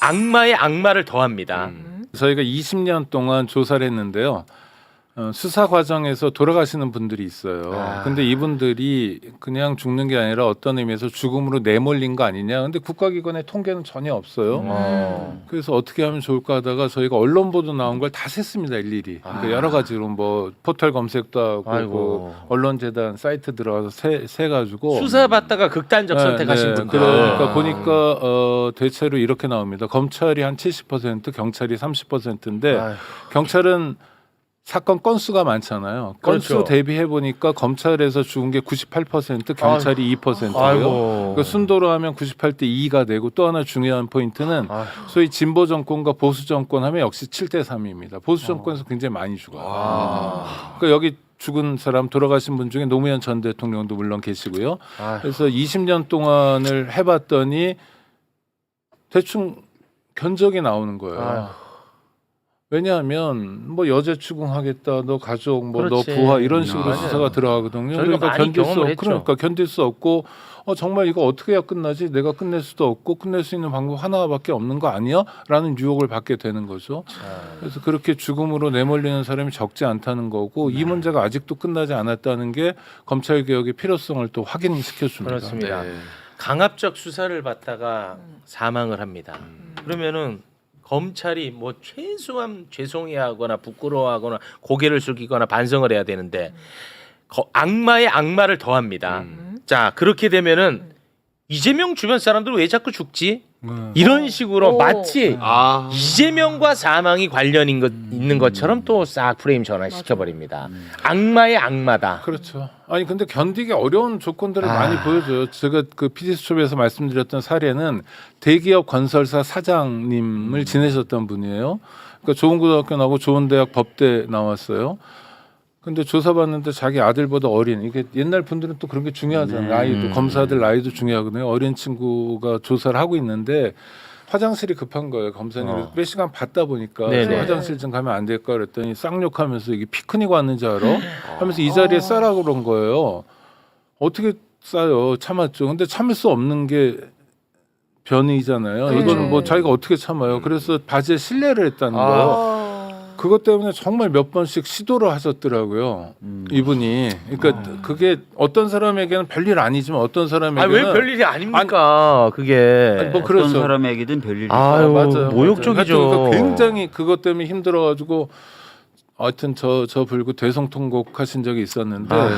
악마의 악마를 더합니다. 음. 저희가 20년 동안 조사를 했는데요. 어, 수사 과정에서 돌아가시는 분들이 있어요. 아. 근데 이분들이 그냥 죽는 게 아니라 어떤 의미에서 죽음으로 내몰린 거 아니냐. 근데 국가기관의 통계는 전혀 없어요. 어. 그래서 어떻게 하면 좋을까 하다가 저희가 언론 보도 나온 걸 다 셌습니다 일일이. 그러니까 아. 여러 가지로 뭐 포털 검색도 하고 아이고. 뭐 언론재단 사이트 들어가서 세, 세 가지고 수사 받다가 극단적 네, 선택하신 네. 분들. 그러니까 아. 보니까 어, 대체로 이렇게 나옵니다. 검찰이 한 70%, 경찰이 30%인데 아휴. 경찰은 사건 건수가 많잖아요. 건수 그렇죠. 대비해 보니까 검찰에서 죽은 게 98%, 경찰이 2%예요. 아이고. 그러니까 순도로 하면 98대 2가 되고 또 하나 중요한 포인트는 아휴. 소위 진보 정권과 보수 정권 하면 역시 7대 3입니다. 보수 정권에서 굉장히 많이 죽어요. 아. 그러니까 여기 죽은 사람 돌아가신 분 중에 노무현 전 대통령도 물론 계시고요. 아휴. 그래서 20년 동안을 해봤더니 대충 견적이 나오는 거예요. 아휴. 왜냐하면 뭐 여죄 추궁하겠다, 너 가족, 뭐 너 그렇지. 부하 이런 식으로 맞아요. 수사가 들어가거든요. 저희가 그러니까 많이 견딜 수 경험을 없, 했죠. 그러니까 견딜 수 없고 어 정말 이거 어떻게 해야 끝나지? 내가 끝낼 수도 없고 끝낼 수 있는 방법 하나밖에 없는 거 아니야?라는 유혹을 받게 되는 거죠. 그래서 그렇게 죽음으로 내몰리는 사람이 적지 않다는 거고 네. 이 문제가 아직도 끝나지 않았다는 게 검찰 개혁의 필요성을 또 확인시켜 줍니다. 그렇습니다. 네. 강압적 수사를 받다가 사망을 합니다. 그러면은 검찰이 뭐 최소한 죄송해하거나 부끄러워하거나 고개를 숙이거나 반성을 해야 되는데 거- 악마의 악마를 더합니다. 자 그렇게 되면은 이재명 주변 사람들 왜 자꾸 죽지? 음. 이런 식으로 오. 마치 아. 이재명과 사망이 관련인 것 있는 것처럼 또 싹 프레임 전환시켜 버립니다. 악마의 악마다. 그렇죠. 아니 근데 견디기 어려운 조건들을 아. 많이 보여줘요. 제가 그 PD수첩에서 말씀드렸던 사례는 대기업 건설사 사장님을 지내셨던 분이에요. 그러니까 좋은 고등학교 나오고 좋은 대학 법대 나왔어요. 근데 조사받는데 자기 아들보다 어린 이게 옛날 분들은 또 그런 게 중요하잖아요. 네. 나이도 검사들 나이도 중요하거든요. 어린 친구가 조사를 하고 있는데 화장실이 급한 거예요. 검사님이 어. 몇 시간 받다 보니까 네네. 화장실 좀 가면 안 될까 그랬더니 쌍욕하면서 이게 피크닉 왔는지 알아? 하면서 이 자리에 싸라 그런 거예요. 어떻게 싸요? 참았죠. 근데 참을 수 없는 게 변이잖아요. 그렇죠. 이거는 뭐 자기가 어떻게 참아요? 그래서 바지에 실례를 했다는 거예요. 어. 그것 때문에 정말 몇 번씩 시도를 하셨더라고요. 이분이. 그러니까 그게 어떤 사람에게는 별일 아니지만 어떤 사람에게는 아왜 별일이 아닙니까? 그게. 아니, 뭐 어떤. 사람에게든 별일이 아유, 아, 맞아요. 모욕적이죠. 하여튼 그 굉장히 그것 때문에 힘들어가지고 하여튼 저 저 불구 대성통곡 하신 적이 있었는데 아.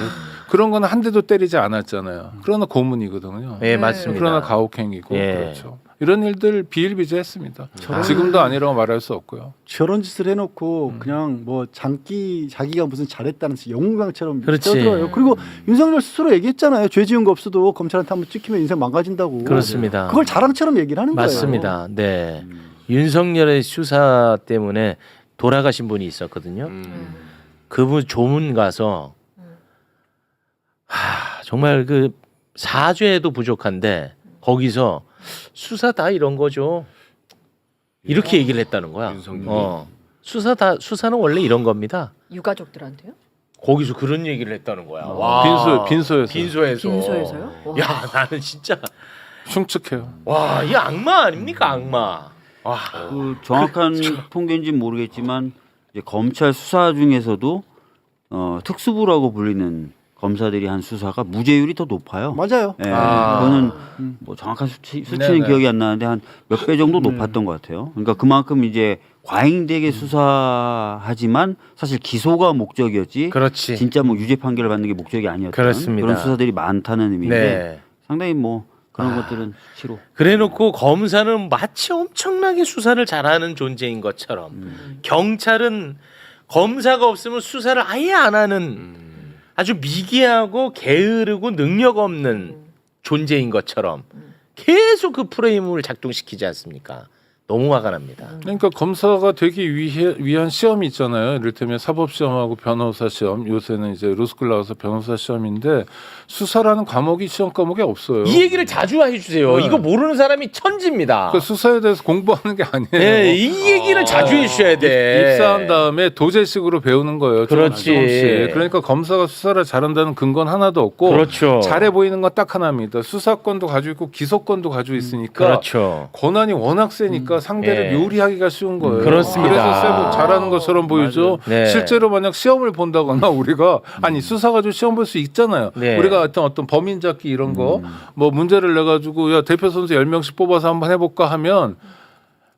그런 거는 한 대도 때리지 않았잖아요. 그러나 고문이거든요. 예, 맞습니다. 그러나 가혹행위고 예. 그렇죠. 이런 일들 비일비재했습니다. 저런- 지금도 아니라고 말할 수 없고요. 저런 짓을 해놓고 음. 그냥 뭐 장기 자기가 무슨 잘했다는 영웅강처럼. 떠들어요. 그리고 윤석열 스스로 얘기했잖아요. 죄 지은 거 없어도 검찰한테 한번 찍히면 인생 망가진다고. 그렇습니다. 그걸 자랑처럼 얘기를 하는 거예요. 맞습니다. 네. 윤석열의 수사 때문에 돌아가신 분이 있었거든요. 음. 그분 조문 가서 하, 정말 그 사죄도 부족한데 거기서 수사 다 이런 거죠. 이렇게 얘기를 했다는 거야. 윤석열이? 어. 수사 다 수사는 원래 이런 겁니다. 유가족들한테요? 거기서 그런 얘기를 했다는 거야. 어. 와. 빈소 빈소에서 빈소에서. 빈소에서요? 와. 야 나는 진짜 흉측해요. 와 이 악마 아닙니까 악마. 와. 그 정확한 통계인지 는 모르겠지만 이제 검찰 수사 중에서도 어, 특수부라고 불리는 검사들이 한 수사가 무죄율이 더 높아요. 맞아요. 예, 아. 그거는 뭐 정확한 수치, 수치는 네네. 기억이 안 나는데 한 몇 배 정도 높았던 것 같아요. 그러니까 그만큼 이제 과잉되게 수사하지만 사실 기소가 목적이었지. 그렇지. 진짜 뭐 유죄 판결을 받는 게 목적이 아니었던 그렇습니다. 그런 수사들이 많다는 의미인데 네. 상당히 뭐 그런 아. 것들은 수치로. 그래놓고 검사는 마치 엄청나게 수사를 잘하는 존재인 것처럼 음. 경찰은 검사가 없으면 수사를 아예 안 하는 아주 미개하고 게으르고 능력 없는 존재인 것처럼 계속 그 프레임을 작동시키지 않습니까? 너무 화가 납니다. 그러니까 검사가 되기 위해, 위한 시험이 있잖아요. 이를테면 사법 시험하고 변호사 시험. 요새는 이제 로스쿨 나와서 변호사 시험인데 수사라는 과목이 시험 과목에 없어요. 이 얘기를 자주 해주세요. 네. 이거 모르는 사람이 천지입니다. 그 수사에 대해서 공부하는 게 아니에요. 네, 이 얘기를 자주 해주셔야 돼. 입사한 다음에 도제식으로 배우는 거예요. 그렇지. 조금씩. 그러니까 검사가 수사를 잘한다는 근거는 하나도 없고 그렇죠. 잘해 보이는 건 딱 하나입니다. 수사권도 가지고 있고 기소권도 가지고 있으니까 그렇죠. 권한이 워낙 세니까 상대를 예. 요리하기가 쉬운 거예요. 그렇습니다. 그래서 세고 잘하는 것처럼 보이죠. 네. 실제로 만약 시험을 본다거나 우리가 아니 수사 가지고 시험 볼 수 있잖아요. 네. 우리가 어떤 어떤 범인 잡기 이런 거 뭐 문제를 내 가지고 야 대표 선수 10명씩 뽑아서 한번 해 볼까 하면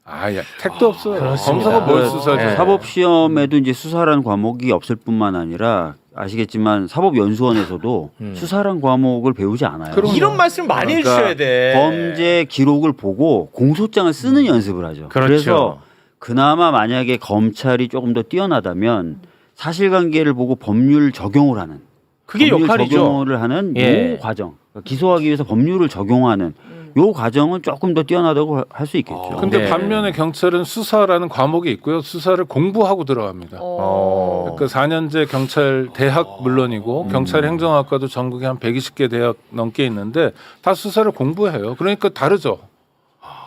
아야 택도 없어요. 그렇습니다. 검사가 뭘 그, 수사죠? 네. 사법 시험에도 이제 수사라는 과목이 없을 뿐만 아니라 아시겠지만 사법연수원에서도 수사라는 과목을 배우지 않아요. 음. 그럼요. 이런 말씀 많이 그러니까 해주셔야 돼. 범죄 기록을 보고 공소장을 쓰는 연습을 하죠. 그렇죠. 그래서 그나마 만약에 검찰이 조금 더 뛰어나다면 사실관계를 보고 법률 적용을 하는 그게 법률 역할이죠. 적용을 하는 예. 요 과정 그러니까 기소하기 위해서 법률을 적용하는 요 과정은 조금 더 뛰어나다고 할 수 있겠죠. 근데 네. 반면에 경찰은 수사라는 과목이 있고요. 수사를 공부하고 들어갑니다. 어. 그 4년제 경찰 대학 물론이고 경찰 행정학과도 전국에 한 120개 대학 넘게 있는데 다 수사를 공부해요. 그러니까 다르죠.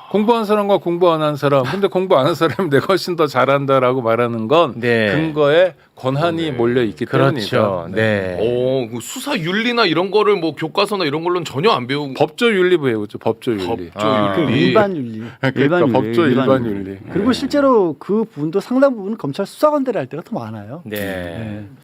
공부한 사람과 공부 안 한 사람. 근데 공부 안 한 사람이 내가 훨씬 더 잘한다라고 말하는 건 네. 근거에 권한이 몰려 있기 때문이죠. 그렇죠. 네. 오, 그 수사 윤리나 이런 거를 뭐 교과서나 이런 걸로는 전혀 안 배우고 법조 윤리 배우죠. 법조 윤리. 법조 아. 그 윤리. 일반 윤리. 그러니까 일반 윤리, 법조 일반 일반 윤리. 윤리. 그리고 실제로 그 부분도 상당 부분 검찰 수사관들이 할 때가 더 많아요. 네. 네.